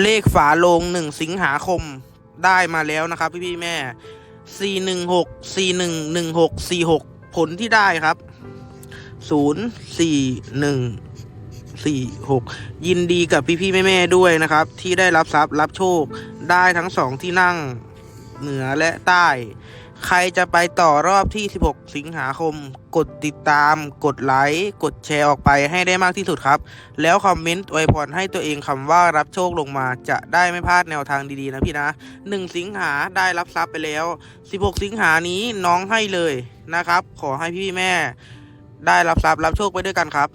เลขฝาโลงหนึ่งสิงหาคมได้มาแล้วนะครับ พี่พี่แม่สี่หนึ่งหกสี่หนึ่งหนึ่งหกสี่หกผลที่ได้ครับศูนย์สี่หนึ่งสี่หกยินดีกับพี่พี่แม่แม่ด้วยนะครับ ที่ได้รับทรัพย์รับโชคได้ทั้งสองที่นั่ง เหนือและใต้ ใครจะไปต่อรอบที่ 16 สิงหาคม กดติดตาม กดไลค์ กดแชร์ออกไปให้ได้มากที่สุดครับ แล้วคอมเมนต์อวยพรให้ตัวเองคำว่ารับโชคลงมาจะได้ไม่พลาดแนวทางดีๆนะพี่นะ 1 สิงหาได้รับทรัพย์ไปแล้ว 16 สิงหานี้น้องให้เลยนะครับ ขอให้พี่แม่ ได้รับทรัพย์รับโชคไปด้วยกันครับ